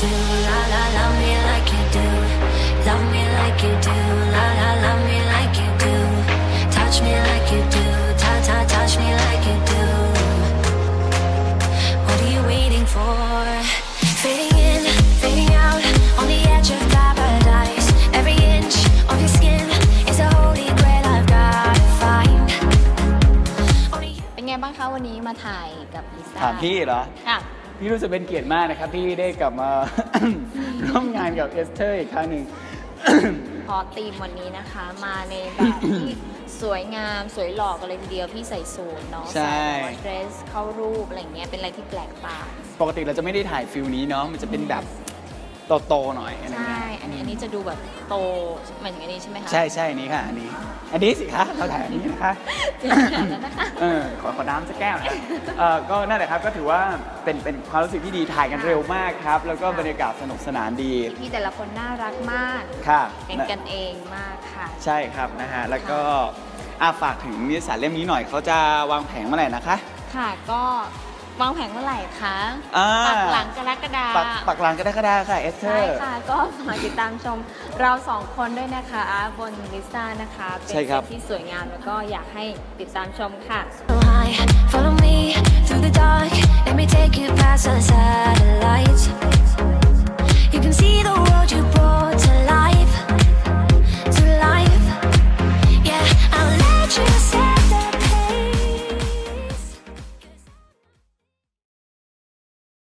do, la la love me like you do, love me like you do, la la love me like you do, touch me like you do, ta ta touch me like you do. What are you waiting for? Fading in, fading out, on the edge of paradise. Every inch of your skin is a holy grail I've gotta find. Only you. เป็นไงบ้างคะวันนี้มาถ่ายกับลิซ่าถามพี่เหรอ ค่ะ พี่รู้สึกเป็นเกียรติมากนะครับที่ได้กลับมา ร่วมงานกับเอสเตอร์อีกครั้งหนึ่ง พอธีมวันนี้นะคะมาในแบบที่สวยงามสวยหล่อกันเลยทีเดียวพี่ใส่สูทเนาะใช่ เดรสเข้ารูปอะไรอย่างเงี้ยเป็นอะไรที่แปลกตาปกติเราจะไม่ได้ถ่ายฟิลนี้เนาะมันจะเป็นแบบ โตๆหน่อยอะไรใช่เงี้ยอันนี้อันนี้จะดูแบบโตหมายถึงอันนี้ใช่ไหมคะใช่ใช่อันนี้ค่ะอันนี้ อันนี้สิคะเราถ่ายอันนี้นะคะ เจอกันแล้วนะคะ เออขอขอน้ำสักแก้วนะเออก็นั่นแหละครับก็ถือว่าเป็นเป็นความรู้สึกที่ดีถ่ายกันเร็วมากครับ แล้วก็บรรยากาศสนุกสนานดีพี่แต่ละคนน่ารักมาก ค่ะเป็นกันเองมากค่ะ ใช่ครับนะฮะแล้วก็อาฝากถึงนิสสารเล่มนี้หน่อยเขาจะวางแผงเมื่อไหร่นะคะ ค่ะก็ วางแผงเมื่อไหร่คะอ่าปักหลังกรกฎาปักปักหลังก็ได้ก็ได้ค่ะเอสเธอใช่ร์ ค่ะ ก็ฝากติดตามชมเราสองคนด้วยนะคะบนลิซ่านะคะ เป็นใช่ครับ เซตที่สวยงามแล้วก็อยากให้ติดตามชมค่ะ So high, follow me through the dark. Let me take you past the